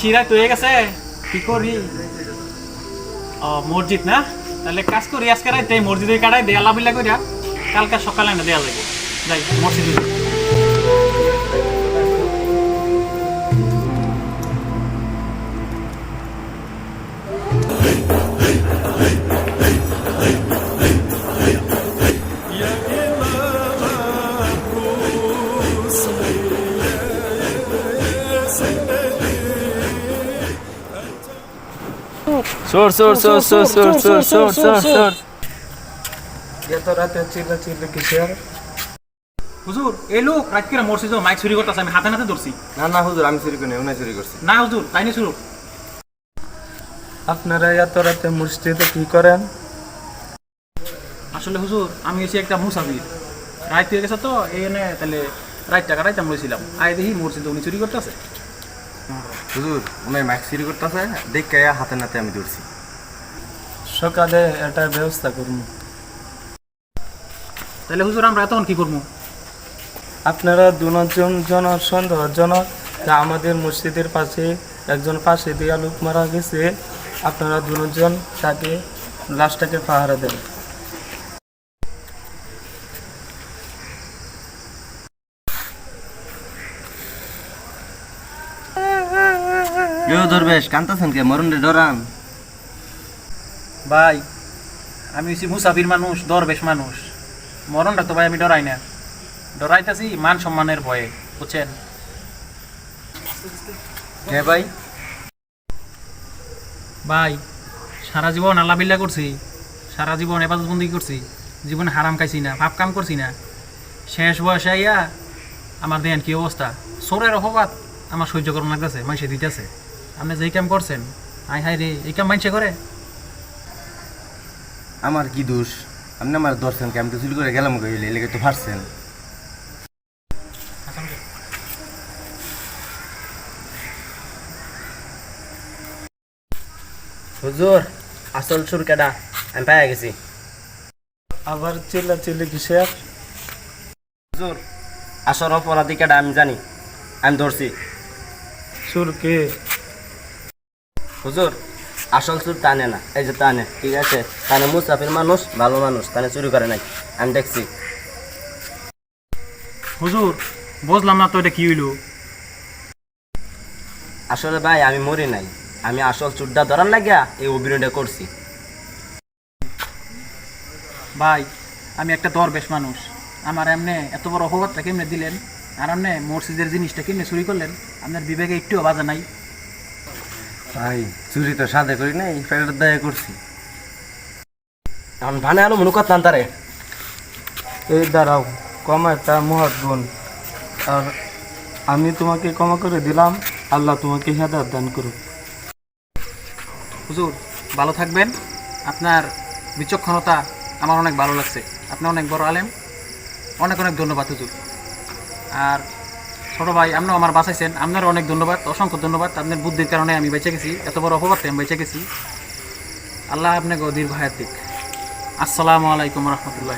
শিরা তুই হয়ে গেছে। কি করি? ও মসজিদ না? তাহলে কাজ করি, আজকে রাইতে মসজিদে কাটাই, দেয়ালা বিলা করিয়া কালকে সকালে না দেয়া লাগে যাই, মসজিদে সর সর সর সর সর সর সর সর সর এত রাতে চিল্লা চিল্লা কিসের হুজুর এই লোক রাত করে মসজিদে মাইক চুরি করতেছে আমি হাতে নাতে ধরছি। না না হুজুর আমি চুরি করি উনি চুরি করছি। না হুজুর তাই নি শুরু? আপনারা এত রাতে মসজিদে কি করেন? আসলে হুজুর আমি হচ্ছি একটা মুসাফির। রাত হয়ে গেছে তো এই এনে তাহলে রাত টাকা রাইতাম লইছিলাম। আয় দেখি মসজিদে উনি চুরি করতেছে। হুজুর উনি মাইক চুরি করতেছে দেখে হাতে নাতে আমি ধরছি। সকালে এটার ব্যবস্থা করুন তাহলে হুজুর আমরা তখন কি করব? আপনারা দুজন জন সন্দেহজনক যে আমাদের মসজিদের পাশে একজন পাশে দিয়া লোক মারা গেছে। আপনারা দুজন তাকে লাশটাকে পাহারা দেন। দরবেশ কান্তাছেন কে? মরণ রে ডরান ভাই আমি হচ্ছি মুসাফির মানুষ দরবেশ মানুষ। মরণটা তো ভাই আমি ডরাই না। ডরাইতেছি মান সম্মানের ভয়ে বুঝছেন? হ্যাঁ ভাই? ভাই সারা জীবন আল্লাহ করছি। সারা জীবন এবাদতবন্দি করছি। জীবনে হারাম খাইছি না পাপ কাম করছি না। শেষ বয়সে আইয়া আমার দেন কি অবস্থা? সোরের অপবাদ আমার সহ্য করুন লাগতেছে মাইসে দিতেছে। আপনি যেই কাম করছেন আই হাই রে এই কাম মাইসে করে আমার কি দোষ? আপনি আমার ধরছেন কে? আমি তো চুরি করে গেলাম গেলে এলাকা তো ফাটছেন। হুজুর আসল সুর কেডা আমি পাই গেছি। আবার চিল্লা চিল্লি কিসের? হুজুর আসল অপরাধী কেডা আমি জানি আমি ধরছি। সুর কে? হুজুর আসল চুর টানে না। এই যে টানে ঠিক আছে? টানে মুসাফির মানুষ ভালো মানুষ টানে চুরি করে নাই। আমি দেখছি। হুজুর বুঝলাম না তো এটা কি হইল। আসলে ভাই আমি মরি নাই। আমি আসল চুরটা ধরার লাগিয়া এই অভিনয়টা করছি। ভাই আমি একটা দরবেশ মানুষ। আমার এমনি এত বড় অপবাদটা কেমনে দিলেন? আর এমনি মসজিদের জিনিসটা কেমনে চুরি করলেন? আপনার বিবেকে একটুও বাজে নাই। ভাই চুরি তো সাদে করি নাই ফেরত দায় করছি। এখন ভানে আলো মনে করতাম তারে। এই দাঁড়াও ক্ষমা একটা মহৎ গুণ। আর আমি তোমাকে ক্ষমা করে দিলাম আল্লাহ তোমাকে হেদায়ত দান করুক। হুজুর ভালো থাকবেন। আপনার বিচক্ষণতা আমার অনেক ভালো লাগছে। আপনি অনেক বড় আলেম। অনেক অনেক ধন্যবাদ হুজুর। আর ছোটো ভাই আপনিও আমার বাঁচাইছেন। আপনার অনেক ধন্যবাদ, অসংখ্য ধন্যবাদ। আপনার বুদ্ধির কারণে আমি বেঁচে গেছি, এত বড় অপবাদ আমি বেঁচে গেছি। আল্লাহ আপনাকে দীর্ঘ হায়াত দিক। আসসালামু আলাইকুম রহমতুল্লাহ